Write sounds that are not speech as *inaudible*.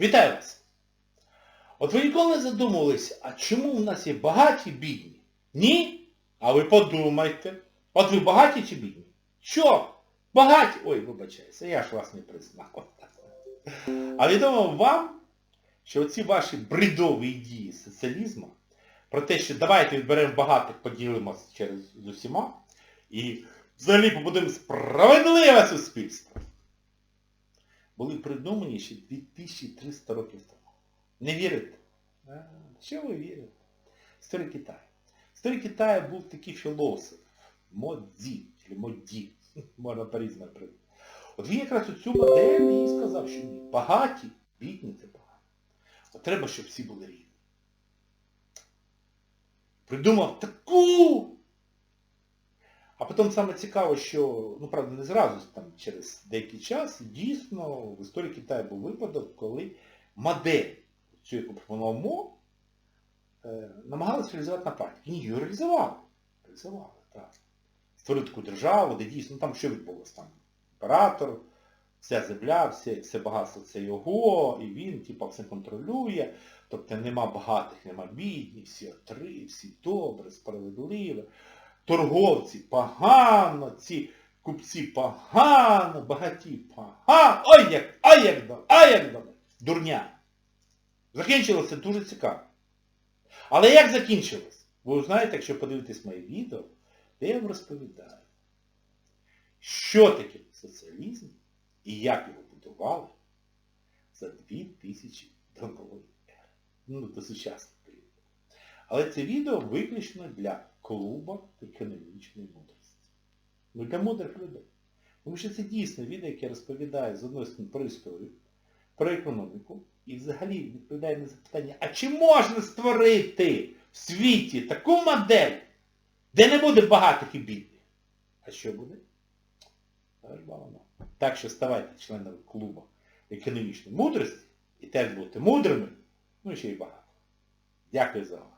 Вітаю вас! От ви ніколи не задумувались, а чому в нас є багаті бідні? Ні? А ви подумайте. От ви багаті чи бідні? Що? Багаті? Ой, вибачайся, я ж вас не признав. А відомо вам, що оці ваші бредові дії соціалізму, про те, що давайте відберемо багатих, поділимося через з усіма, і взагалі побудемо справедливе суспільство, були придумані ще 2300 років тому. Не вірите? А, що ви вірите? Історія Китаю. Історія Китаю був такий філософ, Модзі, чи Модді, *laughs* можна по-різному придумати. От він якраз оцю модель і сказав, що ні, багаті, бідні це багаті. От треба, щоб всі були рівні. Придумав таку. А потім саме цікаво, що, ну правда, не зразу, там через деякий час, дійсно, в історії Китаю був випадок, коли модель, цю яку пропонував Мо, е, намагалися реалізувати на практиці. Ні, її реалізували. Реалізували, так. Створили таку державу, де дійсно, ну там що відбулося? Там імператор, вся земля, все, все багатство це його, і він, типа, все контролює. Тобто нема багатих, нема бідних, всі отри, всі добре, справедливе. Торговці погано, ці купці погано, багаті погано. Ой як, ай як добре, ай як добре. Дурня. Закінчилося дуже цікаво. Але як закінчилось? Ви узнаєте, якщо подивитесь моє відео, де я вам розповідаю, що таке соціалізм і як його будували за 2000 до нової ери. Ну, до сучасного періоду. Але це відео виключно для клуба економічної мудрості. Ну, для мудрих людей. Тому що це дійсно відео, яке розповідає з одної сторони про історію, про економіку і взагалі відповідає на запитання, а чи можна створити в світі таку модель, де не буде багатих і бідних? А що буде? Так що ставайте членами клубу економічної мудрості і теж будете мудрими, ну ще й багато. Дякую за увагу.